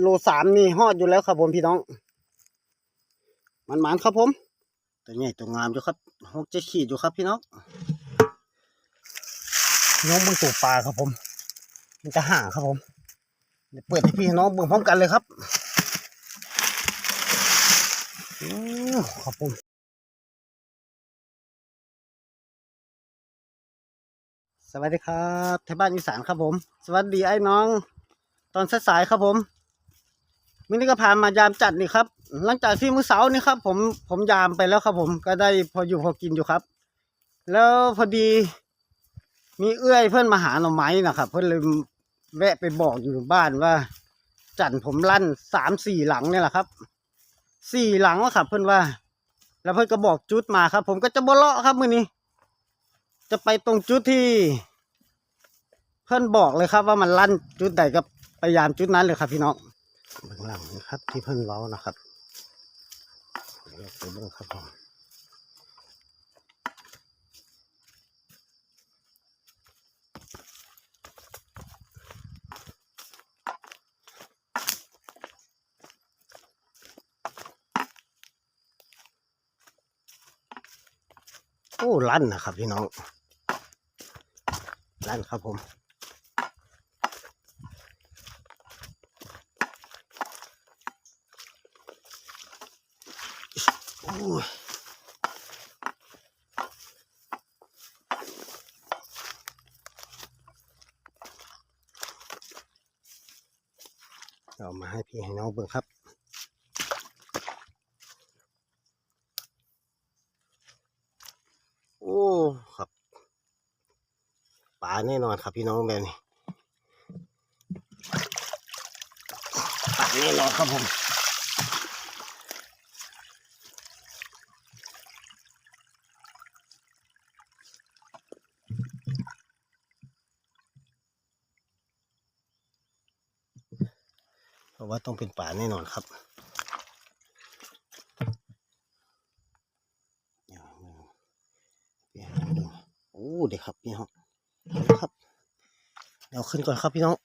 โลสามนี่ฮอดอยู่แล้วครับผมพี่น้อง มันหมานครับผมตัวใหญ่ตัวงามอยู่ครับหกเจ็ดขีดอยู่ครับพี่น้องน้องเบิ่งตัวปลาครับผม มันจะห่างครับผมเดี๋ยวเปิดให้พี่น้องเบิ่งพร้อมกันเลยครับอือครับผมสวัสดีครับไทยบ้านอีสานครับผม สวัสดีไอ้น้อง ตอนสายๆครับผม มินิก็พามายามจัดนี่ครับ หลังจากที่มื้อเสาร์นี่ครับ ผมผมยามไปแล้วครับ ผมก็ได้พออยู่พอกินอยู่ครับ แล้วพอดี มีเอื้อยเพื่อนมาหาหน่อไม้นะครับ เพื่อนเลยแวะไปบอกอยู่บ้านว่า จันผมลั่นสามสี่หลังเนี่ยแหละครับสี่หลังแล้วครับ เพื่อนว่า แล้วเพื่อนก็บอกจุดมาครับ ผมก็จะบเลาะครับมื้อนี้ จะไปตรงจุดที่ เพื่อนบอกเลยครับว่ามันลั่นจุดใดก็พยายามจุดนั้นเลยครับพี่น้อง เบื้องหลังนะครับ ที่เพื่อนเว้านะครับเดี๋ยวไปเบื้องครับผมโอ้ลั่นนะครับพี่น้องลั่นครับผม โอ้ย เอามาให้พี่ให้น้องเบิ่งครับโอ้ครับปลาแน่นอนครับพี่น้องแบบนี้ปลาแน่นอนครับผม ราะว่าต้องเป็นป่าแน่นอนครับเดี๋ยวเดี๋ยวเดี๋ยวโอ้เดี๋ยวครับพี่น้องครับ เดี๋ยวขึ้นก่อนครับพี่น้อง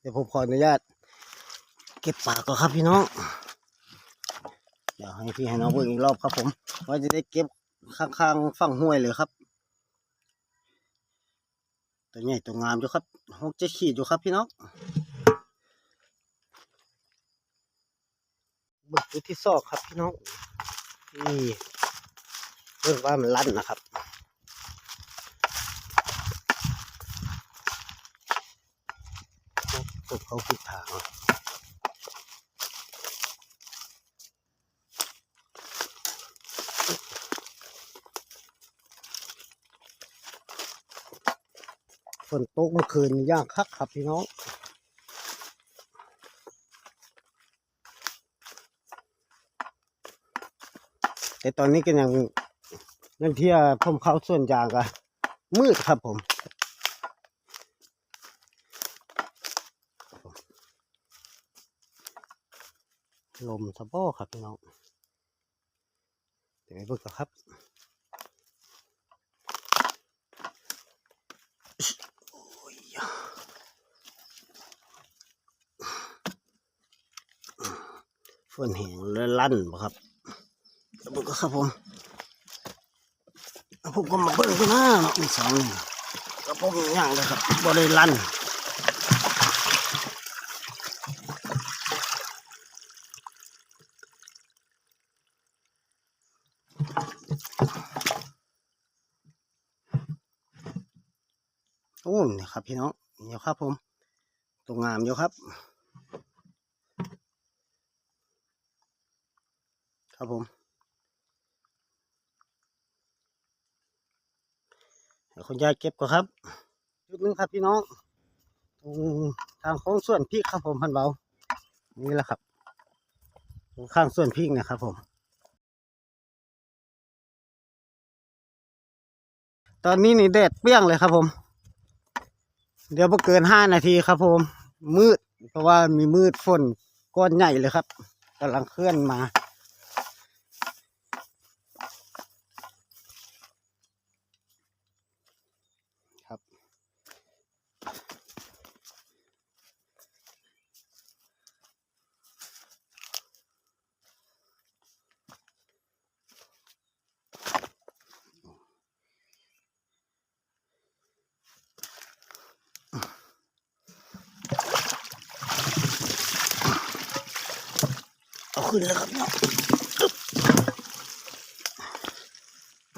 เดี๋ยวผมขออนุญาต เก็บปากก่อนครับพี่น้อง เดี๋ยวให้พี่ให้น้องเบิ่งอีกรอบครับผมว่าจะได้เก็บข้างๆฝั่งห้วยเลยครับ ตัวใหญ่ตัวงามอยู่ครับหกเจ็ขีดอยู่ครับพี่น้องเบิกอยู่ที่ซอกครับพี่น้องนี่เรื่องว่ามันลั่นนะครับตกเขาผิดทาง ฝนตกเมื่อคืนย่างคักครับพี่น้องแต่ตอนนี้ก็ยังยังเที่ยผมเข้าส่วนยางก็มืดครับผมลมสะโพกครับพี่น้องเดี๋ยวไปเบิกกันครับ ฝนแหงแล้วลั่นบ่ครับแล้วก็ครับผมผมก็มาเบิ่งกันนะเนาะมีสองนี่ก็ผมย่างเลยครับบ่ได้ลั่นโอ้นี่ครับพี่น้องเดี๋ยวครับผม ตรงงามอยู่ครับ ครับผมคุณยายเก็บก่อนครับ จุดนึงครับพี่น้องตรงทางโค้งส่วนพริกครับผมพันเบา นี่แหละครับตรงข้างส่วนพริกนะครับผม ตอนนี้นี่แดดเปรี้ยงเลยครับผม เดี๋ยวพอเกินห้านาทีครับผม มืด เพราะว่ามีมืดฝนก้อนใหญ่เลยครับกำลังเคลื่อนมา คครับ เอาขึ้นแล้วครับเนาะ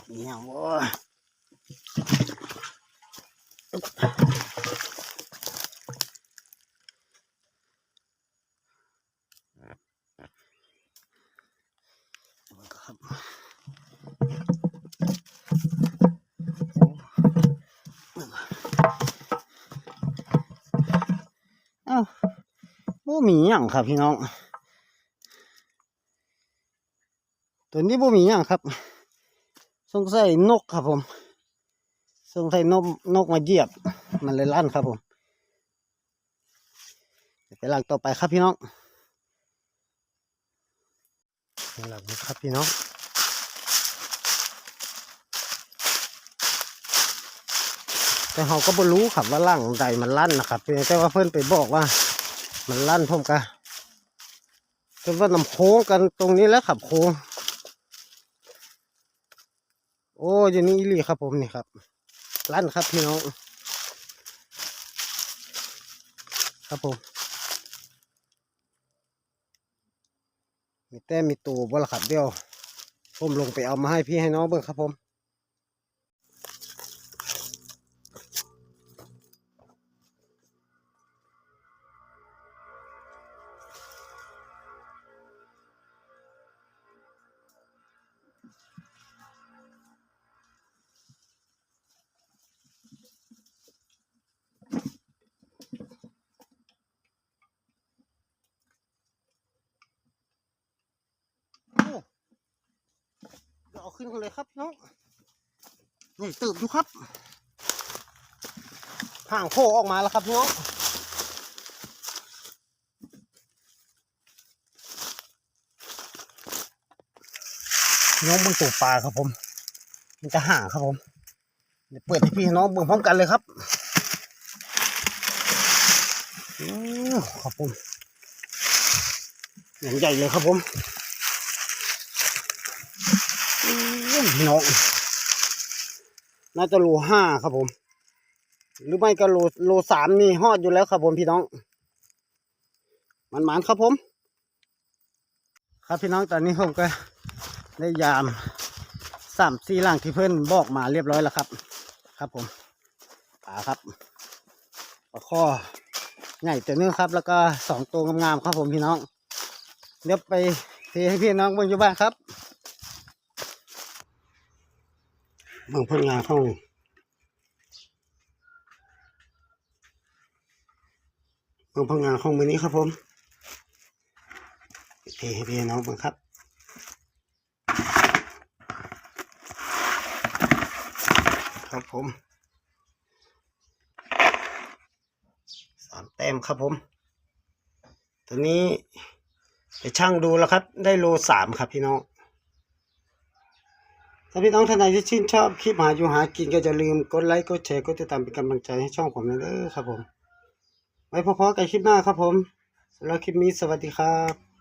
เนี่ยโว้ เอาไว้ก่อนครับเอ้าบ่มีหยังครับพี่น้อง ตัวนี้บ่มีหยังครับ สงสัยนกครับผม สงสัยนกนกมาเหยียบ มันเลยลั่นครับผม ไปหลังต่อไปครับพี่น้อง หลังนี้ครับพี่น้องแต่เขาก็บ่รู้ครับว่าล่างใดมันลั่นนะครับเพียงแต่ว่าเพื่อนไปบอกว่า มันลั่นผมกะจนว่าน้ำโค้งกันตรงนี้แล้วขับโค้งโอ้อยางนี้อีลีครับผมนี่ครับ ลั่นครับพี่น้อง ครับผม มีแต้มมีตูบ่ละครับเดียวผมลงไปเอามาให้พี่ให้น้องเบิ่งครับผม ขึ้นกันเลยครับน้องนี่ตืบดูครับห่างโผล่ออกมาแล้วครับน้องน้องเบิ่งตัวปลาครับผม มันจะห่างครับผมเดี๋ยวเปิดให้พี่น้องเบิ่งพร้อมกันเลยครับอือครับผมอย่างใหญ่เลยครับผม อื้อ พี่น้องน่าจะโลห้าครับผม หรือไม่ก็โลโลสามนี่ฮอดอยู่แล้วครับผมพี่น้อง มันหมานครับผม ครับพี่น้องตอนนี้ผมก็ได้ยามสามสี่หลังที่เพื่อนบอกมาเรียบร้อยแล้วครับ ครับผมป่าครับปลาข้อใหญ่ตัวนึงครับ แล้วก็สองตัวงามๆครับผมพี่น้อง เดี๋ยวไปเทให้พี่น้องเบนอยู่บ้านครับ บิ่งผลงานของบิ่งผลงานของมือนี้ครับผมเทให้พี่น้องบิ่งครับครับผมสามแต้มครับผม ตัวนี้ไปช่างดูแล้วครับ ได้โลสามครับพี่น้อง ถ้าพี่น้องท่านใดที่ชื่นชอบคลิปหาอยู่หากินก็จะลืมกดไลค์กดแชร์กดติดตามเป็นกำลังใจให้ช่องผมนะเด้อครับผม ไว้พบกันคลิปหน้าครับผมสำหรับคลิปนี้สวัสดีครับ